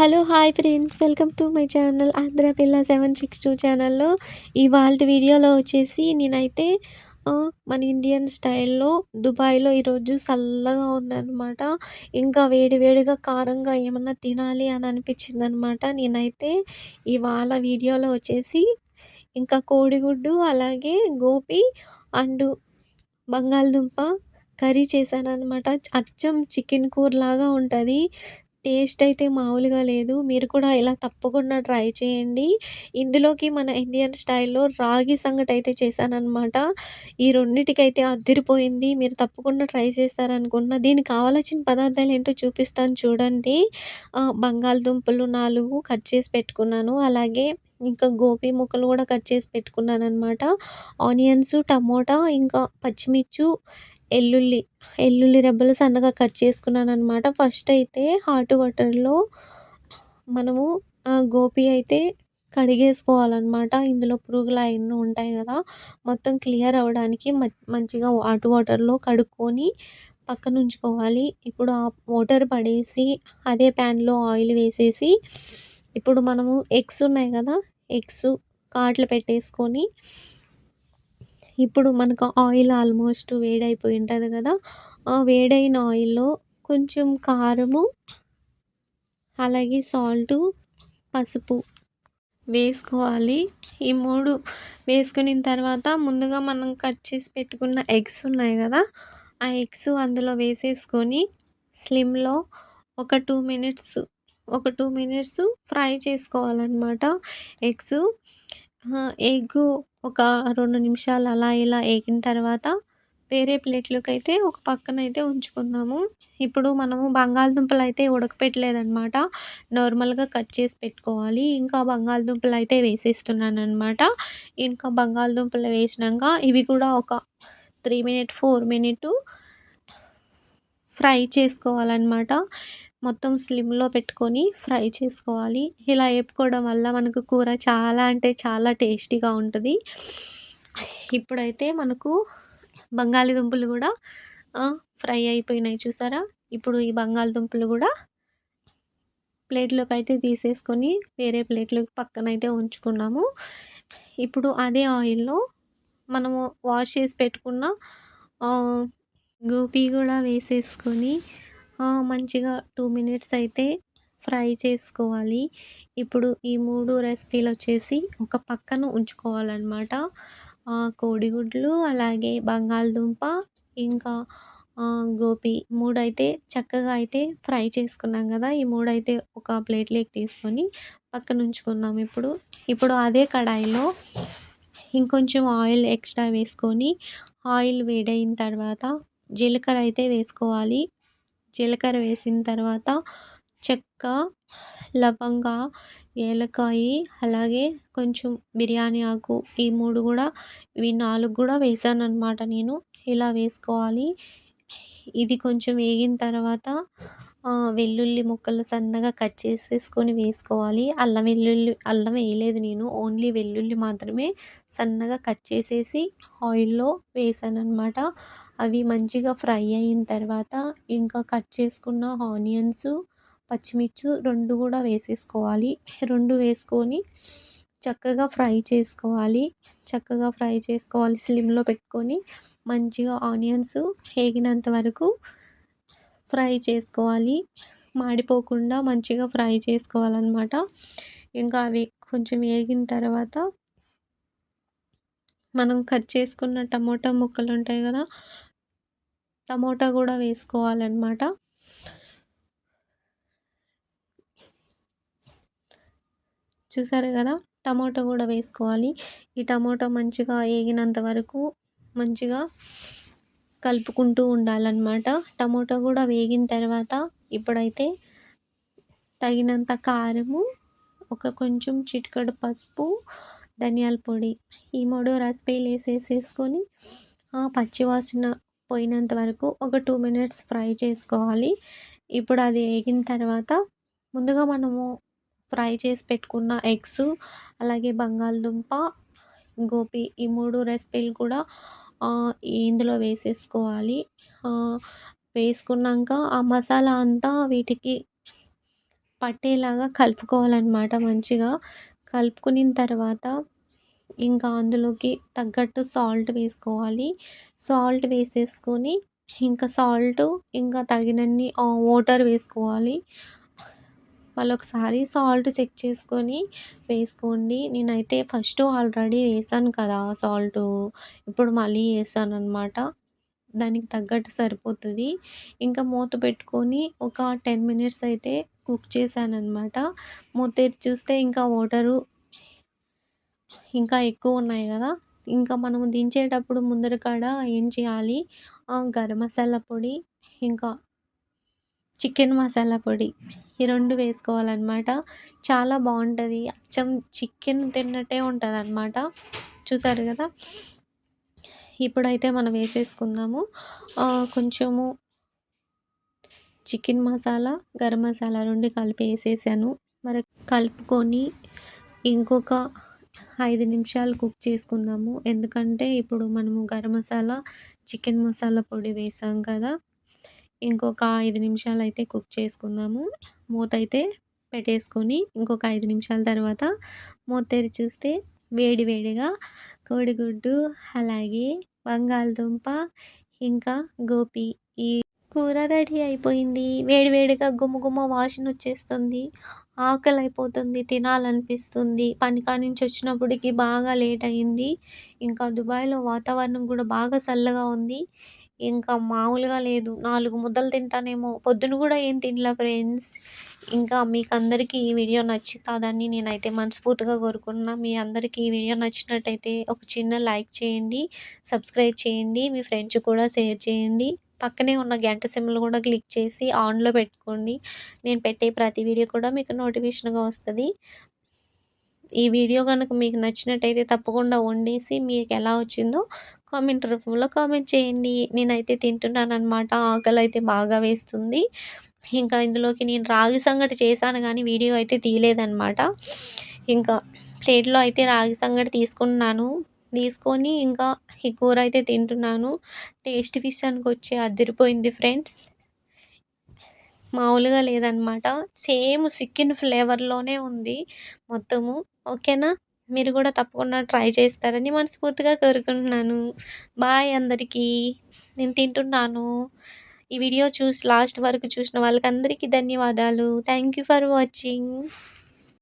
Hello hi friends. Welcome to my channel Andhra పిల్ల seven six two ఛానల్లో. ఇవాళ వీడియోలో వచ్చేసి నేనైతే మన ఇండియన్ స్టైల్లో దుబాయ్లో ఈరోజు చల్లగా ఉందన్నమాట. ఇంకా వేడివేడిగా కారంగా ఏమన్నా తినాలి అని అనిపించింది అనమాట నేనైతే ఇవాళ వీడియోలో వచ్చేసి ఇంకా కోడిగుడ్డు అలాగే గోపి అండ్ బంగాళదుంప కర్రీ చేశాను అనమాట అచ్చం చికెన్ కూర లాగా ఉంటుంది. టేస్ట్ అయితే మామూలుగా లేదు. మీరు కూడా ఇలా తప్పకుండా ట్రై చేయండి. ఇందులోకి మన ఇండియన్ స్టైల్లో రాగి సంగటి అయితే చేశానన్నమాట. ఈ రెండిటికైతే అదిరిపోయింది. మీరు తప్పకుండా ట్రై చేస్తారనుకుంటున్నా. దీనికి కావాల్సిన పదార్థాలు ఏంటో చూపిస్తాను చూడండి. బంగాళదుంపలు నాలుగు కట్ చేసి పెట్టుకున్నాను. అలాగే ఇంకా గోబీ ముక్కలు కూడా కట్ చేసి పెట్టుకున్నాను అనమాట ఆనియన్స్ టమోటా ఇంకా పచ్చిమిర్చి ఎల్లుల్లి ఎల్లుల్లి రెబ్బలు సన్నగా కట్ చేసుకున్నాను అనమాట ఫస్ట్ అయితే హాట్ వాటర్లో మనము గోపి అయితే కడిగేసుకోవాలన్నమాట. ఇందులో పురుగులు అవన్నీ ఉంటాయి కదా. మొత్తం క్లియర్ అవ్వడానికి మ- మంచిగా హాట్ వాటర్లో కడుక్కొని పక్కన ఉంచుకోవాలి. ఇప్పుడు ఆ వాటర్ పడేసి అదే ప్యాన్లో ఆయిల్ వేసేసి ఇప్పుడు మనము ఎగ్స్ ఉన్నాయి కదా ఎగ్స్ కాట్లు పెట్టేసుకొని ఇప్పుడు మనకు ఆయిల్ ఆల్మోస్ట్ వేడైపోయి ఉంటుంది కదా ఆ వేడైన ఆయిల్లో కొంచెం కారము అలాగే సాల్టు పసుపు వేసుకోవాలి. ఈ మూడు వేసుకున్న తర్వాత ముందుగా మనం కట్ చేసి పెట్టుకున్న ఎగ్స్ ఉన్నాయి కదా ఆ ఎగ్స్ అందులో వేసేసుకొని స్లిమ్లో ఒక టూ మినిట్స్ ఒక టూ మినిట్స్ ఫ్రై చేసుకోవాలన్నమాట. ఎగ్స్ ఎగ్ ఒక రెండు నిమిషాలు అలా ఇలా వేగిన తర్వాత వేరే ప్లేట్లోకి అయితే ఒక పక్కన అయితే ఉంచుకుందాము. ఇప్పుడు మనము బంగాళదుంపలు అయితే ఉడకపెట్టలేదనమాట నార్మల్గా కట్ చేసి పెట్టుకోవాలి. ఇంకా బంగాళదుంపలు అయితే వేసేస్తున్నాను అనమాట ఇంకా బంగాళదుంపలు వేసినాక ఇవి కూడా ఒక three minute four minute fry చేసుకోవాలన్నమాట. మొత్తం స్లిమ్లో పెట్టుకొని ఫ్రై చేసుకోవాలి. ఇలా వేపుకోవడం వల్ల మనకు కూర చాలా అంటే చాలా టేస్టీగా ఉంటుంది. ఇప్పుడైతే మనకు బంగాళదుంపలు కూడా ఫ్రై అయిపోయినాయి చూసారా? ఇప్పుడు ఈ బంగాళదుంపలు కూడా ప్లేట్లోకి అయితే తీసేసుకొని వేరే ప్లేట్లోకి పక్కన అయితే ఉంచుకున్నాము. ఇప్పుడు అదే ఆయిల్లో మనము వాష్ చేసి పెట్టుకున్న గోపీ గోపి కూడా వేసేసుకొని మంచిగా టూ మినిట్స్ అయితే ఫ్రై చేసుకోవాలి. ఇప్పుడు ఈ మూడు రెసిపీలు వచ్చేసి ఒక పక్కన ఉంచుకోవాలన్నమాట. కోడిగుడ్లు అలాగే బంగాళదుంప ఇంకా గోపి మూడైతే చక్కగా అయితే ఫ్రై చేసుకున్నాం కదా ఈ మూడైతే ఒక ప్లేట్లోకి తీసుకొని పక్కన ఉంచుకుందాం ఇప్పుడు. ఇప్పుడు అదే కడాయిలో ఇంకొంచెం ఆయిల్ ఎక్స్ట్రా వేసుకొని ఆయిల్ వేడైన తర్వాత జీలకర్ర అయితే వేసుకోవాలి. జీలకర్ర వేసిన తర్వాత చెక్క లవంగ ఏలకాయి అలాగే కొంచెం బిర్యానీ ఆకు ఈ మూడు కూడా ఇవి నాలుగు కూడా వేసాను అనమాట నేను. ఇలా వేసుకోవాలి. ఇది కొంచెం వేగిన తర్వాత వెల్లుల్లి ముక్కలు సన్నగా కట్ చేసేసుకొని వేసుకోవాలి. అల్లం వెల్లుల్లి అల్లం వేయలేదు నేను. ఓన్లీ వెల్లుల్లి మాత్రమే సన్నగా కట్ చేసేసి ఆయిల్లో వేసాను అవి మంచిగా ఫ్రై అయిన తర్వాత ఇంకా కట్ చేసుకున్న ఆనియన్స్ పచ్చిమిర్చి రెండు కూడా వేసేసుకోవాలి. రెండు వేసుకొని చక్కగా ఫ్రై చేసుకోవాలి. చక్కగా ఫ్రై చేసుకోవాలి. స్లిమ్లో పెట్టుకొని మంచిగా ఆనియన్స్ వేగినంత వరకు ఫ్రై చేసుకోవాలి. మాడిపోకుండా మంచిగా ఫ్రై చేసుకోవాలన్నమాట. ఇంకా అవి కొంచెం వేగిన తర్వాత మనం కట్ చేసుకున్న టమోటా ముక్కలు ఉంటాయి కదా టమోటా కూడా వేసుకోవాలన్నమాట. చూసారు కదా టమోటా కూడా వేసుకోవాలి. ఈ టమోటా మంచిగా వేగినంత వరకు మంచిగా కలుపుకుంటూ ఉండాలన్నమాట. టమోటా కూడా వేగిన తర్వాత ఇప్పుడైతే తగినంత కారము ఒక కొంచెం చిటికడు పసుపు ధనియాల పొడి ఈ మూడు రెసిపీలు వేసేసేసుకొని ఆ పచ్చివాసన పోయినంత వరకు ఒక టూ మినిట్స్ ఫ్రై చేసుకోవాలి. ఇప్పుడు అది వేగిన తర్వాత ముందుగా మనము ఫ్రై చేసి పెట్టుకున్న ఎగ్స్ అలాగే బంగాళదుంప గోపి ఈ మూడు రెసిపీలు కూడా ఇందులో వేసేసుకోవాలి. వేసుకున్నాక ఆ మసాలా అంతా వీటికి పట్టేలాగా కలుపుకోవాలన్నమాట మంచిగా. కలుపుకున్న తర్వాత ఇంకా అందులోకి తగ్గట్టు సాల్ట్ వేసుకోవాలి. సాల్ట్ వేసేసుకొని ఇంకా సాల్ట్ ఇంకా తగినన్ని వాటర్ వేసుకోవాలి. వాళ్ళు ఒకసారి. సాల్ట్ చెక్ చేసుకొని వేసుకోండి. నేనైతే ఫస్ట్ ఆల్రెడీ వేసాను కదా సాల్ట్. ఇప్పుడు మళ్ళీ వేసాను అనమాట దానికి తగ్గట్టు సరిపోతుంది. ఇంకా మూత పెట్టుకొని ఒక టెన్ మినిట్స్ అయితే కుక్ చేశాను అనమాట మూత చూస్తే ఇంకా వాటరు ఇంకా ఎక్కువ ఉన్నాయి కదా. ఇంకా మనము దించేటప్పుడు ముందర కాడ ఏం చేయాలి? గరం మసాలా పొడి ఇంకా చికెన్ మసాలా పొడి. ఈ రెండు వేసుకోవాలన్నమాట. చాలా బాగుంటుంది. అచ్చం చికెన్ తిన్నట్టే ఉంటుంది అనమాట చూసారు కదా? ఇప్పుడైతే మనం వేసేసుకుందాము. కొంచెము చికెన్ మసాలా గరం మసాలా రెండు కలిపి వేసేసాను. మరి కలుపుకొని ఇంకొక ఐదు నిమిషాలు కుక్ చేసుకుందాము. ఎందుకంటే ఇప్పుడు మనము గరం మసాలా చికెన్ మసాలా పొడి వేసాం కదా? ఇంకొక ఐదు నిమిషాలు అయితే కుక్ చేసుకుందాము. మూత అయితే పెట్టేసుకొని ఇంకొక ఐదు నిమిషాల తర్వాత మూత తెరి చూస్తే వేడి వేడిగా కోడిగుడ్డు అలాగే బంగాళదుంప ఇంకా గోపి ఈ కూర రెడీ అయిపోయింది. వేడి వేడిగా గుమ్మ వాసన వచ్చేస్తుంది. ఆకలి అయిపోతుంది తినాలనిపిస్తుంది. పని నుంచి వచ్చినప్పటికి బాగా లేట్ అయింది. ఇంకా దుబాయ్లో వాతావరణం కూడా బాగా చల్లగా ఉంది. ఇంకా మామూలుగా లేదు. నాలుగు ముద్దలు తింటానేమో. పొద్దున కూడా ఏం తినలే ఫ్రెండ్స్? ఇంకా మీకు అందరికీ ఈ వీడియో నచ్చుతుందని నేనైతే మనస్ఫూర్తిగా కోరుకున్నా మీ అందరికీ ఈ వీడియో నచ్చినట్టయితే ఒక చిన్న లైక్ చేయండి సబ్స్క్రైబ్ చేయండి మీ ఫ్రెండ్స్ కూడా షేర్ చేయండి. పక్కనే ఉన్న గంట సిమ్లు కూడా క్లిక్ చేసి ఆన్లో పెట్టుకోండి. నేను పెట్టే ప్రతి వీడియో కూడా మీకు నోటిఫికేషన్గా వస్తుంది. ఈ వీడియో కనుక మీకు నచ్చినట్టయితే తప్పకుండా వండేసి మీకు ఎలా వచ్చిందో కామెంట్ రూపంలో కామెంట్ చేయండి. నేనైతే తింటున్నాను అనమాట ఆకలి అయితే బాగా వేస్తుంది. ఇంకా ఇందులోకి నేను రాగి సంగటి చేశాను కానీ వీడియో అయితే తీయలేదన్నమాట. ఇంకా ప్లేట్లో అయితే రాగి సంగటి తీసుకున్నాను. తీసుకొని ఇంకా ఈ కూర అయితే తింటున్నాను. టేస్ట్ విషయానికి వచ్చి అదిరిపోయింది ఫ్రెండ్స్. మామూలుగా లేదనమాట. సేమ్ సిక్కిన్ ఫ్లేవర్లోనే ఉంది మొత్తము. ఓకేనా? మీరు కూడా తప్పకుండా ట్రై చేస్తారని మనస్ఫూర్తిగా కోరుకుంటున్నాను. బాయ్ అందరికీ. నేను తింటున్నాను. ఈ వీడియో చూసి లాస్ట్ వరకు చూసిన వాళ్ళకి అందరికీ ధన్యవాదాలు. Thank you for watching.